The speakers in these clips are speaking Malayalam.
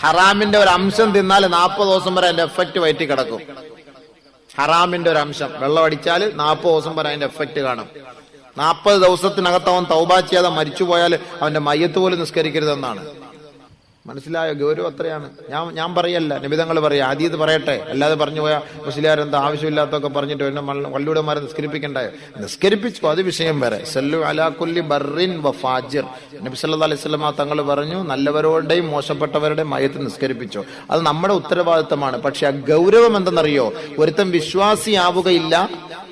ഹറാമിന്റെ ഒരു അംശം തിന്നാൽ നാൽപ്പത് ദിവസം വരെ അതിന്റെ എഫക്റ്റ് വയറ്റി കിടക്കും. ഹറാമിന്റെ ഒരു അംശം. വെള്ളം അടിച്ചാൽ നാൽപ്പത് ദിവസം വരെ അതിന്റെ എഫക്റ്റ് കാണും. നാൽപ്പത് ദിവസത്തിനകത്ത് അവൻ തൗബ ചെയ്യാതെ മരിച്ചുപോയാൽ അവന്റെ മയ്യത്ത് പോലും നിസ്കരിക്കരുതെന്നാണ്. മനസ്സിലായോ? ഗൗരവം അത്രയാണ്. ഞാൻ ഞാൻ പറയല്ല. നിബിതങ്ങൾ പറയാം. ആദ്യത് പറയട്ടെ. അല്ലാതെ പറഞ്ഞു പോയാൽ മുസ്ലിയാരെന്താ ആവശ്യമില്ലാത്തൊക്കെ പറഞ്ഞിട്ട് എന്നെ വള്ളിയുടെമാരെ നിസ്കരിപ്പിക്കണ്ടായോ? നിസ്കരിപ്പിച്ചു. അത് വിഷയം വരെ സല്ലു അലാഖുല്ലി ബർറിൻ വ ഫാജിർ. നബി സല്ലല്ലാഹു അലൈഹി വസല്ലമ തങ്ങൾ പറഞ്ഞു നല്ലവരോടെയും മോശപ്പെട്ടവരുടെയും മയത്ത് നിസ്കരിപ്പിച്ചു. അത് നമ്മുടെ ഉത്തരവാദിത്തമാണ്. പക്ഷെ ആ ഗൗരവം എന്തെന്നറിയോ? ഒരുത്തം വിശ്വാസിയാവുകയില്ല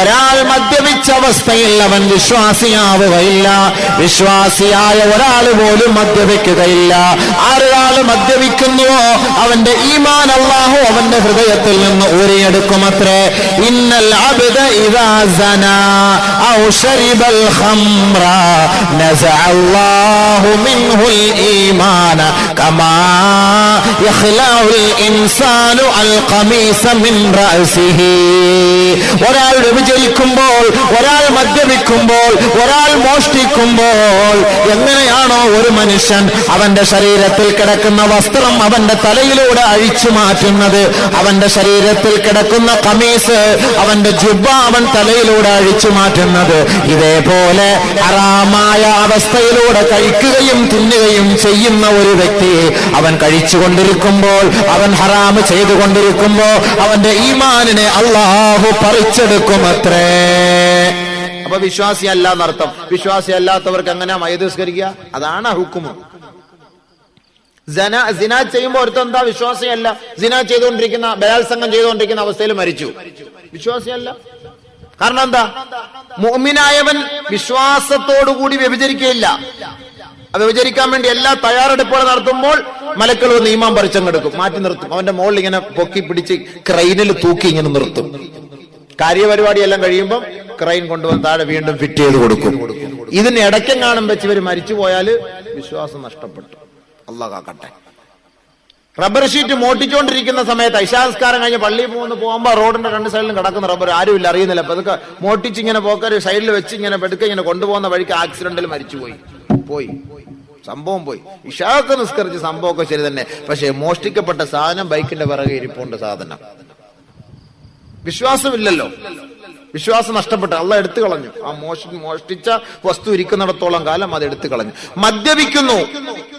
ഒരാൾ മദ്യപിച്ച അവസ്ഥയിൽ അവൻ വിശ്വാസിയാവുകയില്ല. വിശ്വാസിയായ ഒരാൾ പോലും മദ്യപിക്കുകയില്ല. ആരൊരാൾ മദ്യപിക്കുന്നുവോ അവന്റെ ഈമാൻ അള്ളാഹു അവന്റെ ഹൃദയത്തിൽ നിന്ന് ഊരിയെടുക്കുമത്രേ. ഇന്നൽ അബിദ ഔ ശരിബൽ ഖംറ നസഅ അല്ലാഹു മിൻഹുൽ ഈമാന കമാ يخلع الإنسان القميص من رأسه. ഒരാൾ വ്യഭിചരിക്കുമ്പോൾ ഒരാൾ മദ്യപിക്കുമ്പോൾ ഒരാൾ മോഷ്ടിക്കുമ്പോൾ എങ്ങനെയാണോ ഒരു മനുഷ്യൻ അവന്റെ ശരീരത്തിൽ കിടക്കുന്ന വസ്ത്രം അവന്റെ തലയിലൂടെ അഴിച്ചു മാറ്റുന്നത്. അവന്റെ ശരീരത്തിൽ കിടക്കുന്ന കമീസ് അവന്റെ ജുബ അവൻ തലയിലൂടെ അഴിച്ചു മാറ്റുന്നത്. ഇതേപോലെ അറാമായ അവസ്ഥയിലൂടെ കഴിക്കുകയും തിന്നുകയും ചെയ്യുന്ന ഒരു വ്യക്തി അവൻ കഴിച്ചുകൊണ്ടിരിക്കുമ്പോൾ അവൻ ഹറാമ് ചെയ്തുകൊണ്ടിരിക്കുമ്പോൾ അവന്റെ ഈമാനിനെ അള്ളാഹു പറിച്ചെടുക്കുമത്രേ. അപ്പൊ വിശ്വാസി അല്ല എന്നർത്ഥം വിശ്വാസി അല്ലാത്തവർക്ക് എങ്ങനെയാ മയതിസ്കരിക്കുക അതാണ് ഹുക്കുമ്. ജന സിന ചെയ്യുമ്പോൾ ഒരുത്തൻ എന്താ വിശ്വാസിയല്ല? സിന ചെയ്തുകൊണ്ടിരിക്കുന്ന ബലാത്സംഗം ചെയ്തുകൊണ്ടിരിക്കുന്ന അവസ്ഥയിൽ മരിച്ചു. വിശ്വാസിയല്ല. കാരണം എന്താ മുഅ്മിനായവൻ വിശ്വാസത്തോടുകൂടി വ്യഭിചരിക്കുകയില്ല. വ്യഭിചരിക്കാൻ വേണ്ടി എല്ലാ തയ്യാറെടുപ്പുകൾ നടത്തുമ്പോൾ മലക്കൾ വന്ന് ഈമാൻ പറിച്ചങ്ങെടുക്കും മാറ്റി നിർത്തും. അവന്റെ മുകളിൽ ഇങ്ങനെ പൊക്കി പിടിച്ച് ക്രൈനിൽ തൂക്കി ഇങ്ങനെ നിർത്തും. കാര്യപരിപാടി എല്ലാം കഴിയുമ്പോൾ ക്രൈൻ കൊണ്ടുവന്ന് താഴെ വീണ്ടും ഫിറ്റ് ചെയ്ത് കൊടുക്കും. ഇതിന് ഇടയ്ക്കും കാണും വെച്ച് ഇവർ മരിച്ചു പോയാൽ വിശ്വാസം നഷ്ടപ്പെട്ടു. അള്ളാഹ് കാക്കട്ടെ. റബ്ബർ ഷീറ്റ് മോട്ടിച്ചുകൊണ്ടിരിക്കുന്ന സമയത്ത് ഐശാസ്കാരം കഴിഞ്ഞ് പള്ളിയിൽ പോകുന്ന പോകുമ്പോൾ റോഡിന്റെ രണ്ട് സൈഡിലും കിടക്കുന്ന റബ്ബർ ആരുമില്ല അറിയുന്നില്ല. അപ്പൊ അതൊക്കെ മോട്ടിച്ച് ഇങ്ങനെ പോക്കാര് സൈഡിൽ വെച്ച് ഇങ്ങനെ പെടുക്ക ഇങ്ങനെ കൊണ്ടുപോകുന്ന വഴിക്ക് ആക്സിഡന്റിൽ മരിച്ചുപോയി. പോയി. സംഭവം പോയി. ഇഷാക്ക് നിസ്കരിച്ച സംഭവമൊക്കെ ശരി തന്നെ. പക്ഷേ മോഷ്ടിക്കപ്പെട്ട സാധനം ബൈക്കിന്റെ പിറകെ ഇരിപ്പുണ്ട് സാധനം. വിശ്വാസമില്ലല്ലോ. വിശ്വാസം നഷ്ടപ്പെട്ടു. അള്ള എടുത്തു കളഞ്ഞു. ആ മോഷ മോഷ്ടിച്ച വസ്തു ഇരിക്കുന്നിടത്തോളം കാലം അത് എടുത്തു കളഞ്ഞു. മദ്യപിക്കുന്നു.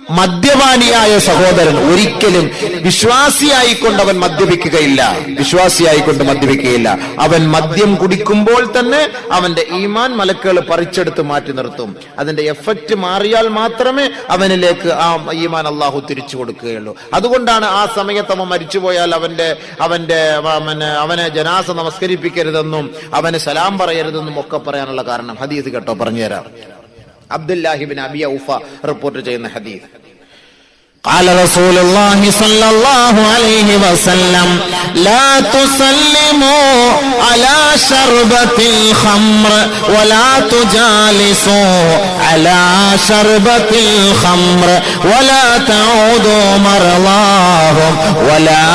മദ്യപാനിയായ സഹോദരൻ ഒരിക്കലും വിശ്വാസിയായിക്കൊണ്ട് അവൻ മദ്യപിക്കുകയില്ല. വിശ്വാസിയായിക്കൊണ്ട് മദ്യപിക്കുകയില്ല. അവൻ മദ്യം കുടിക്കുമ്പോൾ തന്നെ അവന്റെ ഈമാൻ മലക്കുകൾ പറിച്ചെടുത്ത് മാറ്റി നിർത്തും. അതിന്റെ എഫക്റ്റ് മാറിയാൽ മാത്രമേ അവനിലേക്ക് ആ ഈമാൻ അള്ളാഹു തിരിച്ചു കൊടുക്കുകയുള്ളൂ. അതുകൊണ്ടാണ് ആ സമയത്ത് അവൻ മരിച്ചുപോയാൽ അവന്റെ അവന്റെ അവനെ ജനാസ നമസ്കരിപ്പിക്കരുതെന്നും അവന് സലാം പറയരുതെന്നും ഒക്കെ പറയാനുള്ള കാരണം. ഹദീസ് കേട്ടോ പറഞ്ഞുതരാം. അബ്ദുല്ലാഹിബിൻ അബിയ ഉഫ റിപ്പോർട്ട് ചെയ്യുന്ന ഹദീസ് قال رسول الله صلى الله عليه وسلم لا تسلموا على شربة الخمر ولا تجالسوا على شربة الخمر ولا تعودوا مرضاهم ولا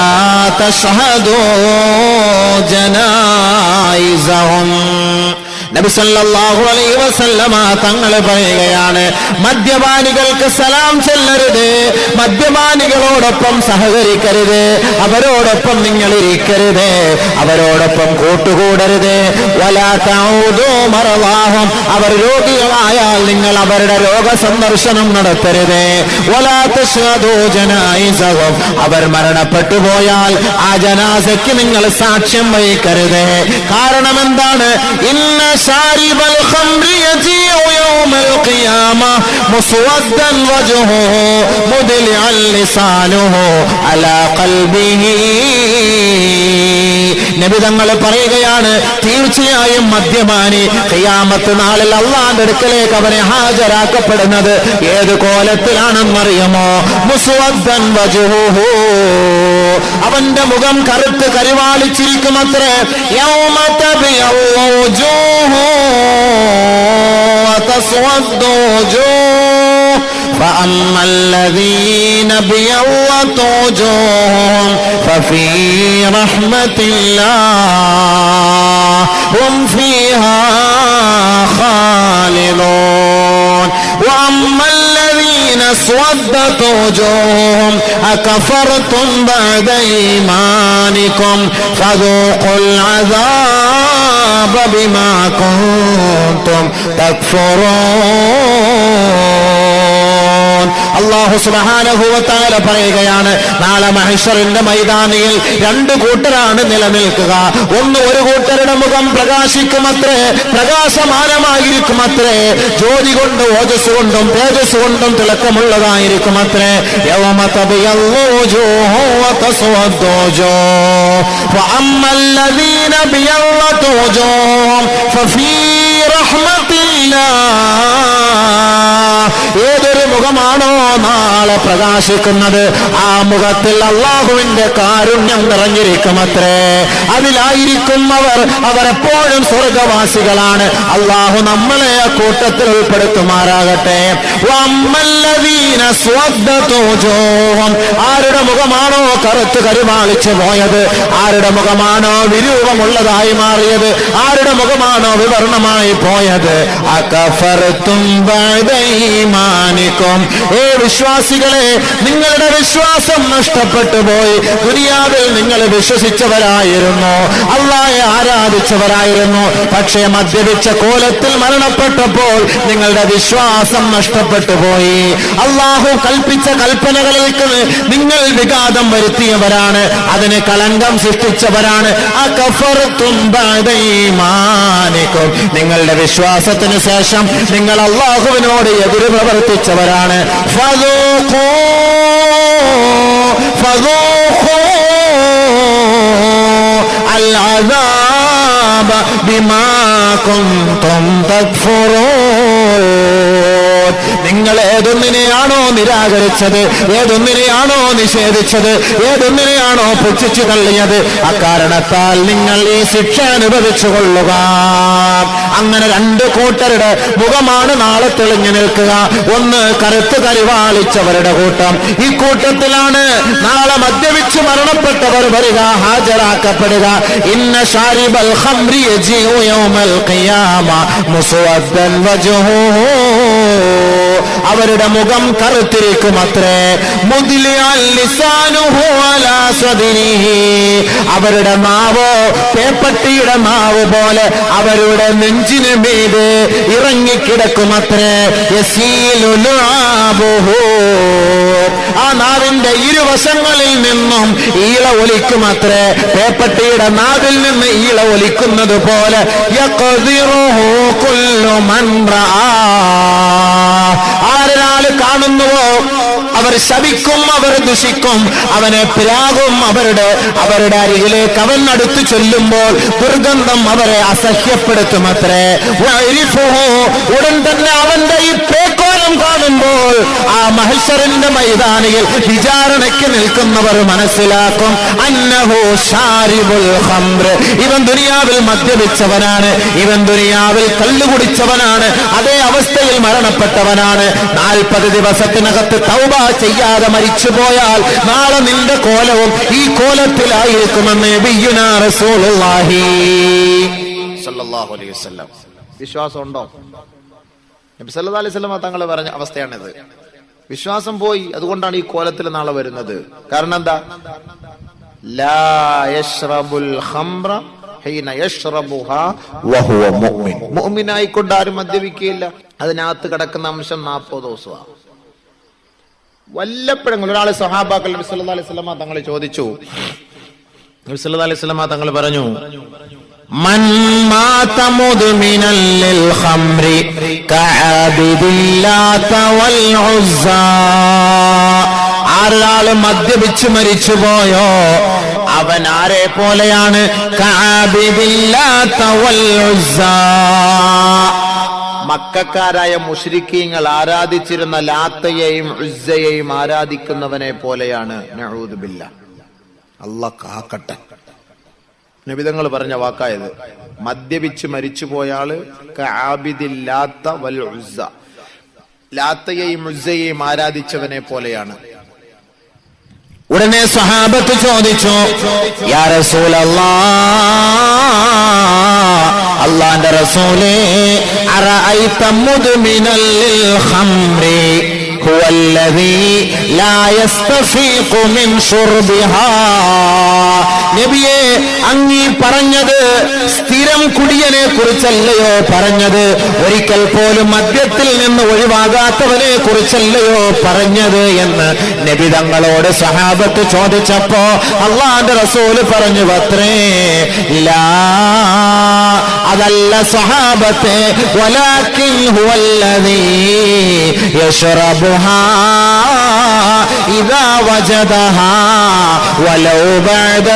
تشهدوا جنائزهم നബി സല്ലല്ലാഹു അലൈഹി വസല്ലമ പറയുകയാണ് മദ്യപാനികൾക്ക് സലാം ചെല്ലരുത് മദ്യപാനികളോടൊപ്പം സഹകരിക്കരുത് അവരോടൊപ്പം നിങ്ങൾ ഇരിക്കരുത് അവരോടൊപ്പം കൂട്ടുകൂടരുത്. വലാ തഊദു മറവാഹം അവർ രോഗികളായാൽ നിങ്ങൾ അവരുടെ രോഗ സന്ദർശനം നടത്തരുത്. വലാത്ത തശ്ഹദു ജനായിസഹും അവർ മരണപ്പെട്ടു പോയാൽ ആ ജനാസയ്ക്ക് നിങ്ങൾ സാക്ഷ്യം വഹിക്കരുത്. കാരണം എന്താണ്? ഇന്ന شارب الخمر يجيء يوم القيامة مسودا وجهه مدلعا لسانه على قلبه. നബി നബിതങ്ങൾ പറയുകയാണ് തീർച്ചയായും മദ്യപാനി കയ്യാമത്ത് നാളിൽ അള്ളാന്റെ അടുക്കലേക്ക് അവനെ ഹാജരാക്കപ്പെടുന്നത് ഏത് കോലത്തിലാണെന്നറിയുമോ മുസുവദ്ദൻ അവന്റെ മുഖം കറുത്ത് കരുവാളിച്ചിരിക്കും അത്രേ ജോ ജൂഹു فأما الذين ابيضت وجوههم ففي رحمة الله هم فيها خالدون. وأما الذين اسودت وجوههم أكفرتم بعد إيمانكم فذوقوا العذاب بما كنتم تكفرون. അള്ളാഹു സുബഹാനഹുവത്താല പറയുകയാണ് നാളെ മഹേശ്വറിന്റെ മൈതാനിയിൽ രണ്ട് കൂട്ടരാണ് നിലനിൽക്കുക ഒന്ന് ഒരു കൂട്ടരുടെ മുഖം പ്രകാശിക്കുമത്രേ പ്രകാശമാനമായിരിക്കുമത്രേ ജ്യോതി കൊണ്ട് ഓജസ് കൊണ്ടും തേജസ് കൊണ്ടും തിളക്കമുള്ളതായിരിക്കുമത്രേ فأما الذين ابيضت وجوههم ففي رحمة الله ഏതൊരു മുഖമാണോ നാളെ പ്രകാശിക്കുന്നത്? ആ മുഖത്തിൽ അള്ളാഹുവിന്റെ കാരുണ്യം നിറഞ്ഞിരിക്കുമത്രേ. അതിലായിരിക്കും അവർ അവരെപ്പോഴും സ്വർഗവാസികളാണ്. അള്ളാഹു നമ്മളെ ആ കൂട്ടത്തിൽ ഉൾപ്പെടുത്തുമാറാകട്ടെ. ആരുടെ മുഖമാണോ കറുത്ത് കരുമാളിച്ചു പോയത്? ആരുടെ മുഖമാണോ വിരൂപമുള്ളതായി മാറിയത്? ആരുടെ മുഖമാണോ വിവരണമായി പോയത്? അക്കഫർ ബഅദ ഈമാനിക്കും ഏ വിശ്വാസികളെ നിങ്ങളുടെ വിശ്വാസം നഷ്ടപ്പെട്ടു പോയി. ദുനിയാവിൽ നിങ്ങൾ വിശ്വസിച്ചവരായിരുന്നു. അള്ളാഹെ ആരാധിച്ചവരായിരുന്നു. പക്ഷേ മദ്യപിച്ച കോലത്തിൽ മരണപ്പെട്ടപ്പോൾ നിങ്ങളുടെ വിശ്വാസം നഷ്ടപ്പെട്ടു പോയി. അള്ളാഹു കൽപ്പിച്ച കൽപ്പനകളിലേക്ക് നിങ്ങൾ വിഘാതം വരുത്തിയവരാണ്. അതിന് കളങ്കം സൃഷ്ടിച്ചവരാണ്. നിങ്ങളുടെ വിശ്വാസത്തിന് ശേഷം നിങ്ങൾ അള്ളാഹുവിനോട് എതിര് പ്രവർത്തിച്ചവരാണ്. പറയുകയാണ് ഫതൂഖൂ ഫതൂഖൂ അൽ അദാബ നിങ്ങൾ ഏതൊന്നിനെയാണോ നിരാകരിച്ചത്? ഏതൊന്നിനെയാണോ നിഷേധിച്ചത്? ഏതൊന്നിനെയാണോ പുച്ഛിച്ചു തള്ളിയത്? അക്കാരണത്താൽ നിങ്ങൾ ഈ ശിക്ഷ അനുഭവിച്ചു കൊള്ളുക അങ്ങനെ രണ്ട് കൂട്ടരുടെ മുഖമാണ് നാളെ തെളിഞ്ഞു നിൽക്കുക. ഒന്ന് കറുത്ത് കരിവാളിച്ചവരുടെ കൂട്ടം. ഈ കൂട്ടത്തിലാണ് നാളെ മദ്യപിച്ച് മരണപ്പെട്ടവർ വരിക ഹാജരാക്കപ്പെടുക. ഇന്ന ഷാരിബൽ ഹംറിയ ജീവയോ യൗമൽ ഖിയാമ. മുസ്വദ്ദൻ വജ്ഹുഹു അവരുടെ മുഖം കറുത്തിരിക്കും അത്രേ അവരുടെ മാവോ പേപ്പട്ടിയുടെ മാവ് പോലെ അവരുടെ നെഞ്ചിന് മീത് ഇറങ്ങിക്കിടക്കുമത്രേ. ആ നാവിന്റെ ഇരുവശങ്ങളിൽ നിന്നും ഈള ഒലിക്കുമത്രേ. പേപ്പട്ടിയുടെ നാവിൽ നിന്ന് ഈള ഒലിക്കുന്നത് പോലെ ആരൊരാൾ കാണുന്നുവോ? അവർ ശപിക്കും അവർ ദുഷിക്കും. അവനെ പിരാകും അവരുടെ അവരുടെ അരികിലേക്ക് അവൻ അടുത്തു ചൊല്ലുമ്പോൾ ദുർഗന്ധം അവരെ അസഹ്യപ്പെടുത്തും അത്രേ. ഉടൻ തന്നെ അവന്റെ ഈ പേക്കോലം കാണുമ്പോൾ ആ മഹേശ്വരന്റെ മൈതാനിയിൽ വിചാരണയ്ക്ക് നിൽക്കുന്നവർ മനസ്സിലാക്കും. അന്നഹോ ഷാരിബുൽ ഇവൻ ദുനിയാവിൽ മദ്യപിച്ചവനാണ്. ഇവൻ ദുനിയാവിൽ കല്ലുകുടിച്ചവനാണ് അതേ അവസ്ഥയിൽ മരണപ്പെട്ടവനാണ്. നാൽപ്പത് ദിവസത്തിനകത്ത് തൗബ ചെയ്യാതെ മരിച്ചുപോയാൽ നാളെ നിന്റെ കോലവും ഈ കോലത്തിലായിരിക്കുമെന്ന് നബിയുനാ നബി സല്ലല്ലാഹു അലൈഹി സ്വലമ തങ്ങൾ പറഞ്ഞ അവസ്ഥയാണിത്. വിശ്വാസം പോയി അതുകൊണ്ടാണ് ഈ കോലത്തിൽ നാളെ വരുന്നത്. കാരണം എന്താ? മുഅ്മിനായിക്കൊണ്ട് ആരും മദ്യപിക്കുകയില്ല. അതിനകത്ത് കിടക്കുന്ന അംശം നാൽപ്പത് ദിവസമാണ്. വല്ലപ്പോഴെങ്കിലും ഒരാൾ സഹാബാക്കൾ നബി അലൈഹി സ്വലമ തങ്ങളെ ചോദിച്ചു. നബി അലൈഹി സ്വലമ തങ്ങൾ പറഞ്ഞു من مات مدمنا للخمر كعابد اللات والعزى ആരൊരാള് മദ്യപിച്ച് മരിച്ചുപോയോ അവൻ ആരെ പോലെയാണ് കഅബിദില്ലാത്ത വൽ ഉസ്സാ. മക്കാരായ മുഷ്രിക്കീങ്ങൾ ആരാധിച്ചിരുന്ന ലാത്തയെയും ഉസ്സയെയും ആരാധിക്കുന്നവനെ പോലെയാണ് നഊദ് ബില്ലാ അല്ല കാക്കട്ടെ നബിതങ്ങൾ പറഞ്ഞ വാക്കായത് മദ്യപിച്ച് മരിച്ചുപോയ ആള് ആബിദില്ലാത്ത വൽ ഉസ്സ ലാത്തയെയും ഉസ്സയെയും ആരാധിച്ചവനെ പോലെയാണ് ഉടനെ സഹാബത്ത് ചോദിച്ചു യാ റസൂലല്ലാ അള്ളാന്റെ റസൂലേ അറഅയ്ത മുദ്മിനൽ ഖംറി هو الذي لا يستفيق من شربها നബിയെ അങ്ങീ പറഞ്ഞത് സ്ഥിരം കുടിയനെ കുറിച്ചല്ലയോ പറഞ്ഞത്. ഒരിക്കൽ പോലും മദ്യത്തിൽ നിന്ന് ഒഴിവാകാത്തവനെ കുറിച്ചല്ലയോ പറഞ്ഞത് എന്ന് നബി തങ്ങളോട് സഹാബത്ത് ചോദിച്ചപ്പോ അള്ളാന്റെ റസൂൽ പറഞ്ഞു പത്രേ ലാ അതല്ല സഹാബത്തെ വലാക്കിൻ ഹുവല്ലദീ യശ്റബുഹാ ഇദാ വലൗ ബഅദ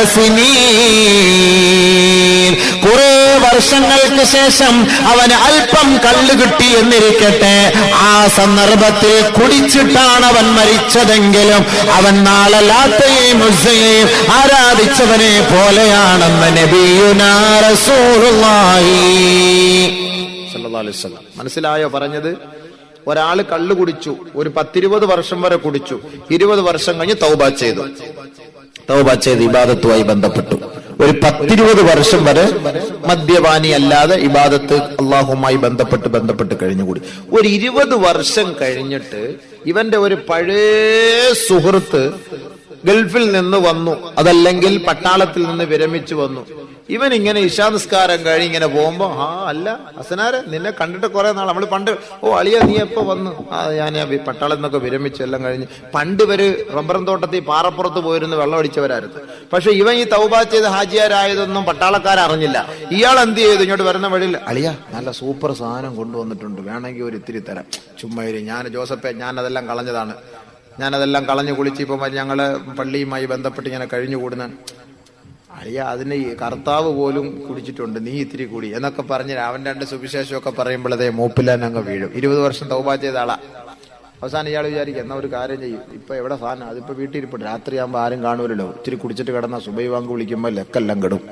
കുറെ വർഷങ്ങൾക്ക് ശേഷം അവൻ അല്പം കള്ളു കിട്ടി എന്നിരിക്കട്ടെ. ആ സന്ദർഭത്തിൽ കുടിച്ചിട്ടാണ് അവൻ മരിച്ചതെങ്കിലും അവൻ നാളെ ഉസ്സയെയും ആരാധിച്ചവനെ പോലെയാണെന്ന് നബിയുനാ റസൂലുള്ളാഹി. സല്ലല്ലാഹു അലൈഹി വസല്ലം. മനസ്സിലായോ പറഞ്ഞത്? ഒരാൾ കള്ളു കുടിച്ചു ഒരു പത്തിരുപത് വർഷം വരെ കുടിച്ചു ഇരുപത് വർഷം കഴിഞ്ഞ് തൗബ ചെയ്തു. തൗബ ചെയ്ത് ഇബാദത്തുമായി ബന്ധപ്പെട്ടു. ഒരു പത്തിരുപത് വർഷം വരെ മദ്യപാനി അല്ലാതെ ഇബാദത്ത് അള്ളാഹുമായി ബന്ധപ്പെട്ട് ബന്ധപ്പെട്ട് കഴിഞ്ഞുകൂടി. ഒരു ഇരുപത് വർഷം കഴിഞ്ഞിട്ട് ഇവന്റെ ഒരു പഴയ സുഹൃത്ത് ഗൾഫിൽ നിന്ന് വന്നു. അതല്ലെങ്കിൽ പട്ടാളത്തിൽ നിന്ന് വിരമിച്ചു വന്നു. ഇവൻ ഇങ്ങനെ ഇശാനിസ്കാരം കഴിഞ്ഞ് ഇങ്ങനെ പോകുമ്പോ ആ അല്ല ഹസനാരെ നിന്നെ കണ്ടിട്ട് കുറെ നാൾ നമ്മൾ പണ്ട് ഓ അളിയ നീ എപ്പോ വന്നു? ആ ഞാൻ ആ എന്നൊക്കെ വിരമിച്ചു എല്ലാം കഴിഞ്ഞ്. പണ്ട് ഇവർ റബ്ബറം തോട്ടത്തിൽ പാറപ്പുറത്ത് പോയിരുന്ന് വെള്ളം അടിച്ചവരായിരുന്നു. പക്ഷെ ഇവൻ ഈ തൗബ ചെയ്ത് ഹാജിയാരായതൊന്നും പട്ടാളക്കാർ അറിഞ്ഞില്ല. ഇയാൾ എന്ത് ചെയ്തു? ഇങ്ങോട്ട് വരുന്ന വഴിയിൽ അളിയ നല്ല സൂപ്പർ സാധനം കൊണ്ടുവന്നിട്ടുണ്ട്. വേണമെങ്കിൽ ഒരു ഇത്തിരി തരാം. ചുമ്മാ ഞാൻ ജോസഫെ ഞാൻ അതെല്ലാം കളഞ്ഞതാണ്. ഞാനതെല്ലാം കളഞ്ഞു കുളിച്ച് ഇപ്പം ഞങ്ങൾ പള്ളിയുമായി ബന്ധപ്പെട്ട് ഇങ്ങനെ കഴിഞ്ഞുകൂടുന്ന അളിയ അതിന് കർത്താവ് പോലും കുടിച്ചിട്ടുണ്ട് നീ ഇത്തിരി കൂടി. എന്നൊക്കെ പറഞ്ഞ് അവൻ രണ്ട് സുവിശേഷമൊക്കെ പറയുമ്പോഴതേ മൂപ്പിലാൻ അങ്ങ് വീഴും. ഇരുപത് വർഷം തൗബ ചെയ്ത ആളാ. അവസാനം ഇയാൾ വിചാരിക്കും എന്നാ ഒരു കാര്യം ചെയ്യും. ഇപ്പൊ എവിടെ സാധനം? അതിപ്പോ വീട്ടിൽ ഇരിപ്പുണ്ട്. രാത്രിയാകുമ്പോൾ ആരും കാണൂലല്ലോ. ഇത്തിരി കുടിച്ചിട്ട് കിടന്ന സുബൈ വാങ്ക് വിളിക്കുമ്പോൾ ലെക്കെല്ലാം കിടും.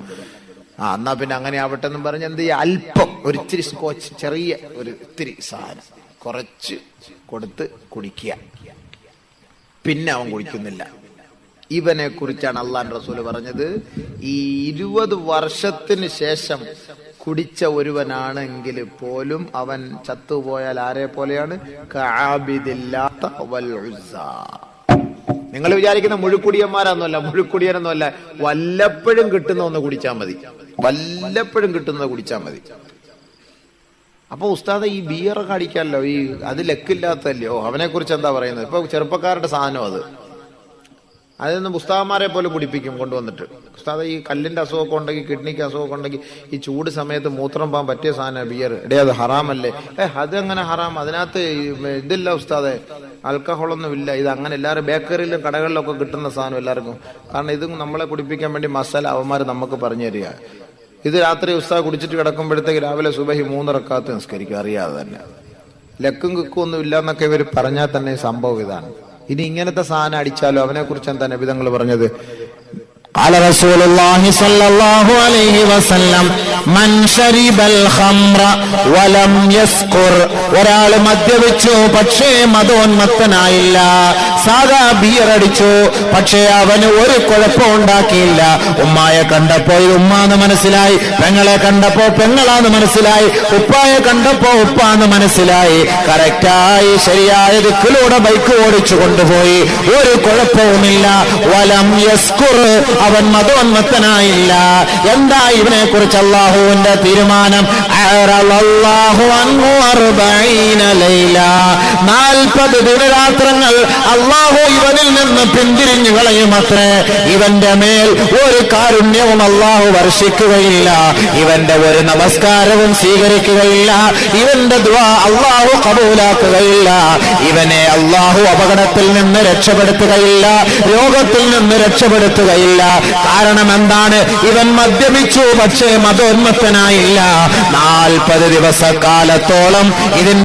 ആ എന്നാ പിന്നെ അങ്ങനെ ആവട്ടെ എന്നും പറഞ്ഞ് എന്ത് ചെയ്യാ? അല്പം ഒരു ഇത്തിരി സ്കോച്ച് ചെറിയ ഒരു ഇത്തിരി സാധനം കുറച്ച് കൊടുത്ത് കുടിക്കുക. പിന്നെ അവൻ കുടിക്കുന്നില്ല. ഇവനെ കുറിച്ചാണ് അള്ളാൻ റസൂൽ പറഞ്ഞത്. ഈ ഇരുപത് വർഷത്തിന് ശേഷം കുടിച്ച ഒരുവനാണെങ്കിൽ പോലും അവൻ ചത്തുപോയാൽ ആരെ പോലെയാണ്. നിങ്ങൾ വിചാരിക്കുന്ന മുഴുക്കുടിയന്മാരൊന്നുമല്ല മുഴുക്കുടിയനൊന്നുമല്ല. വല്ലപ്പോഴും കിട്ടുന്ന ഒന്ന് കുടിച്ചാൽ മതി. വല്ലപ്പോഴും കിട്ടുന്നത് കുടിച്ചാൽ മതി. അപ്പൊ ഉസ്താദ ഈ ബിയറൊക്കെ അടിക്കാമല്ലോ ഈ അത് ലക്കില്ലാത്തല്ലയോ അവനെ കുറിച്ച് എന്താ പറയുന്നത്? ഇപ്പൊ ചെറുപ്പക്കാരുടെ സാധനം അത്. അതൊന്നും പുസ്തകന്മാരെ പോലെ കുടിപ്പിക്കും കൊണ്ടുവന്നിട്ട്. ഉസ്താദ് ഈ കല്ലിന്റെ അസുഖമൊക്കെ ഉണ്ടെങ്കിൽ കിഡ്നിക്ക് അസുഖമൊക്കെ ഉണ്ടെങ്കിൽ ഈ ചൂട് സമയത്ത് മൂത്രം പോകാൻ പറ്റിയ സാധനം ബിയർ എടേ അത് ഹറാമല്ലേ? ഏ അതെങ്ങനെ ഹറാം? അതിനകത്ത് ഇതില്ല ഉസ്താദെ. ആൽക്കഹോളൊന്നും ഇല്ല. ഇത് അങ്ങനെ എല്ലാവരും ബേക്കറിയിലും കടകളിലൊക്കെ കിട്ടുന്ന സാധനം എല്ലാവർക്കും. കാരണം ഇതും നമ്മളെ കുടിപ്പിക്കാൻ വേണ്ടി മസാല അവന്മാർ നമുക്ക് പറഞ്ഞു തരിക. ഇത് രാത്രി ഉസ്താദ് കുടിച്ചിട്ട് കിടക്കുമ്പോഴത്തേക്ക് രാവിലെ സുബഹി മൂന്നിറക്കാത്ത നിസ്കരിക്കും. അറിയാതെ തന്നെ. ലക്കും കിക്കും ഒന്നും ഇല്ല എന്നൊക്കെ ഇവർ പറഞ്ഞാൽ തന്നെ സംഭവം ഇതാണ്. ഇനി ഇങ്ങനത്തെ സാധനം അടിച്ചാലോ അവനെ കുറിച്ച് എന്താ നബിതങ്ങൾ പറഞ്ഞത് قال رسول الله صلى الله عليه وسلم من شرب الخمر ولم يسكر ഒരാൾ മദ്യപിച്ചു പക്ഷേ മതോന്മത്തനായില്ല സാധാ ബിയർ അടിച്ചു. പക്ഷേ അവന് ഒരു കുഴപ്പം ഉണ്ടാക്കിയില്ല. ഉമ്മായെ കണ്ടപ്പോ ഉമ്മാന്ന് മനസ്സിലായി. പെങ്ങളെ കണ്ടപ്പോ പെങ്ങളാന്ന് മനസ്സിലായി. ഉപ്പായെ കണ്ടപ്പോ ഉപ്പാന്ന് മനസ്സിലായി. കറക്റ്റായി ശരിയായ ദിക്കിലൂടെ ബൈക്ക് ഓടിച്ചു കൊണ്ടുപോയി. ഒരു കുഴപ്പവുമില്ല. വലം യസ്കുർ. അവൻ മതോന്മത്തനായില്ല എന്താ ഇവനെ കുറിച്ച് അള്ളാഹുവിന്റെ തീരുമാനം നാൽപ്പത് ദിനരാത്രങ്ങൾ അള്ളാഹു ഇവനിൽ നിന്ന് പിന്തിരിഞ്ഞു കളയുമത്രേ. ഇവന്റെ മേൽ ഒരു കാരുണ്യവും അള്ളാഹു വർഷിക്കുകയില്ല. ഇവന്റെ ഒരു നമസ്കാരവും സ്വീകരിക്കുകയില്ല. ഇവന്റെ ദ്വാ അള്ളാഹു കബൂലാക്കുകയില്ല. ഇവനെ അള്ളാഹു അപകടത്തിൽ നിന്ന് രക്ഷപ്പെടുത്തുകയില്ല. രോഗത്തിൽ നിന്ന് രക്ഷപ്പെടുത്തുകയില്ല. കാരണം എന്താണ്? ഇവൻ മദ്യപിച്ചു പക്ഷേ മതോന്മത്തനായില്ല. നാൽപ്പത് ദിവസക്കാലത്തോളം ഇതിന്റെ